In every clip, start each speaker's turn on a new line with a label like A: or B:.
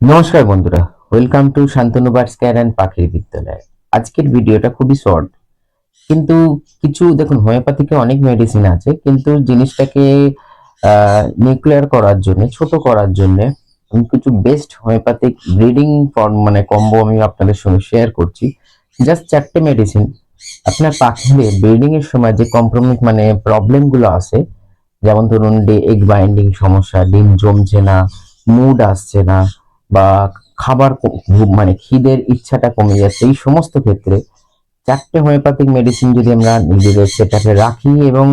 A: নমস্কার বন্ধুরা welcome to Shantanu birds care and পাখির বিদ্যালয়। আজকের ভিডিওটা খুবই শর্ট কিন্তু কিছু, দেখুন হোমিওপ্যাথিকে অনেক মেডিসিন আছে, কিন্তু জিনিসটাকে নিউক্লিয়ার করার জন্য, ছোট করার জন্য, আমি কিছু বেস্ট হোমিওপ্যাথিক ব্রিডিং ফর্ম মানে কম্বো আমি আপনাদের সঙ্গে শেয়ার করছি। জাস্ট চারটে মেডিসিন আপনার পাখিদের ব্রিডিং এর সময় যে কম্প্রোমিস মানে প্রবলেমগুলো আসে যেমন ধরুন ডে এগ বাইন্ডিং সমস্যা, ডিম জমছে না মুড আসছে না বা খাবার মানে খিদের ইচ্ছাটা কমে যাচ্ছে এই সমস্ত ক্ষেত্রে চারটে হোমিওপ্যাথিক মেডিসিন যদি আমরা নিজেদের সেটাকে রাখি এবং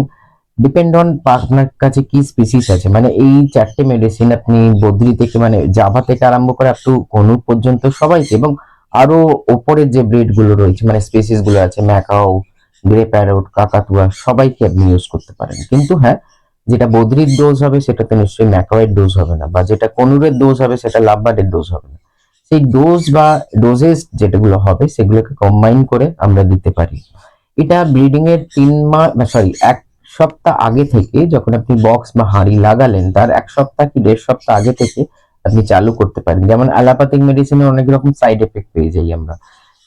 A: ডিপেন্ড অন আপনার কাছে কি স্পিসিস আছে মানে এই চারটে মেডিসিন আপনি বদ্রি থেকে মানে জাভা থেকে আরম্ভ করে আপ টু কনুর পর্যন্ত সবাইকে এবং আরও ওপরের যে ব্রিডগুলো রয়েছে মানে স্পিসিসগুলো আছে, ম্যাকাও গ্রে প্যারোট কাকাতুয়া সবাইকে আপনি ইউজ করতে পারেন। কিন্তু হ্যাঁ যেটা বদ্রির ডোজ হবে, সেটাতে নিশ্চয়ই ম্যাকাওয়ের ডোজ হবে না, বা যেটা কনুরের ডোজ হবে, সেটা লাভবার্ডের ডোজ হবে না। সেই ডোজ বা ডোজেস যেটাগুলো হবে, সেগুলোকে কম্বাইন করে আমরা দিতে পারি। এটা ব্রিডিং এর তিন মাস সরি এক সপ্তাহ আগে থেকে যখন আপনি বক্স বা হাঁড়ি লাগালেন, তার এক সপ্তাহ কি দেড় সপ্তাহ আগে থেকে আপনি চালু করতে পারেন। যেমন অ্যালোপ্যাথিক মেডিসিনের অনেক রকম সাইড এফেক্ট পেয়ে যাই আমরা।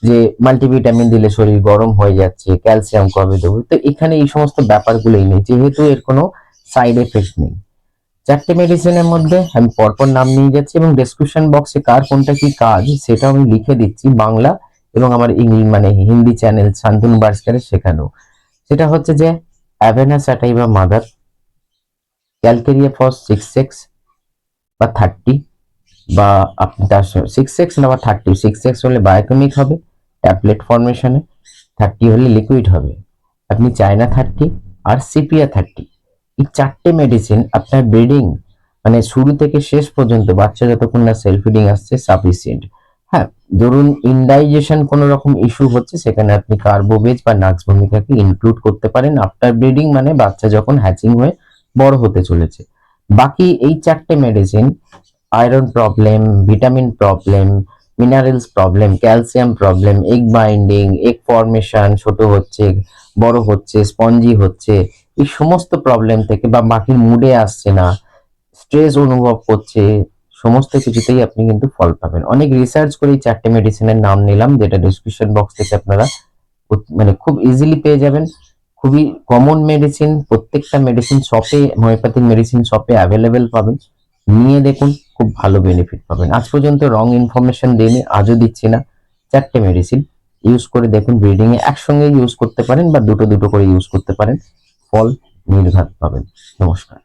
A: যে মাল্টিভিটামিন দিলে শরীর গরম হয়ে যাচ্ছে ক্যালসিয়াম কবে দেবো। তো এখানে এই সমস্ত ব্যাপারগুলোই নেই। যেহেতু এর কোনো সাইড এফেক্ট নেই। চারটে মেডিসিনের মধ্যে আমি পরপর নাম নিয়ে যাচ্ছি এবং ডেসক্রিপশন বক্সে কার কোনটা কি কাজ সেটা আমি লিখে দিচ্ছি বাংলা এবং আমার ইংলিশ মানে হিন্দি চ্যানেল শান্তনু বার্সকারে শেখানো। সেটা হচ্ছে যে avena sativa mother calcarea phos six six বা থার্টি বা আপনি তার সিক্স সিক্স না বা থার্টি সিক্স সিক্স হলে বায়োকেমিক হবে ট্যাবলেট ফরমেশনে থার্টি হলে লিকুইড হবে। আপনি চায়না থার্টি আর সিপিয়া থার্টি এই চারটে মেডিসিন আপনার ব্রিডিং মানে শুরু থেকে শেষ পর্যন্ত বাচ্চা যতক্ষণ না সেলফ ফিডিং আসছে সাফিসিয়েন্ট হ্যাঁ ধরুন ইনডাইজেশন কোনো রকম ইস্যু হচ্ছে, সেখানে আপনি কার্বোবেজ বা নাক্স ভূমিকাকে ইনক্লুড করতে পারেন। আফটার ব্রিডিং মানে বাচ্চা যখন হ্যাচিং হয়ে বড় হতে চলেছে। বাকি এই চারটে medicine iron problem vitamin problem minerals problem calcium problem egg binding egg formation ছোট হচ্ছে, বড় হচ্ছে স্পঞ্জি হচ্ছে এই সমস্ত প্রবলেম থেকে বা বাকির মুডে আসছে না স্ট্রেস অনুভব করছে, সমস্ত কিছুতেই আপনি কিন্তু ফল পাবেন। অনেক রিসার্চ করে এই চারটে মেডিসিনের নাম নিলাম, যেটা ডিসক্রিপশন বক্স থেকে আপনারা মানে খুব ইজিলি পেয়ে যাবেন। খুবই কমন মেডিসিন প্রত্যেকটা মেডিসিন শপে হোমিওপ্যাথিক মেডিসিন শপে অ্যাভেলেবেল পাবেন। নিয়ে দেখুন, খুব ভালো বেনিফিট পাবেন। আজ পর্যন্ত রং ইনফরমেশন দিইনি, আজও দিচ্ছি না। চারটে মেডিসিন ইউজ করে দেখুন ব্রিডিং এ একসঙ্গে ইউজ করতে পারেন বা দুটো দুটো করে ইউজ করতে পারেন। ফল নির্ঘাত পাবেন। নমস্কার।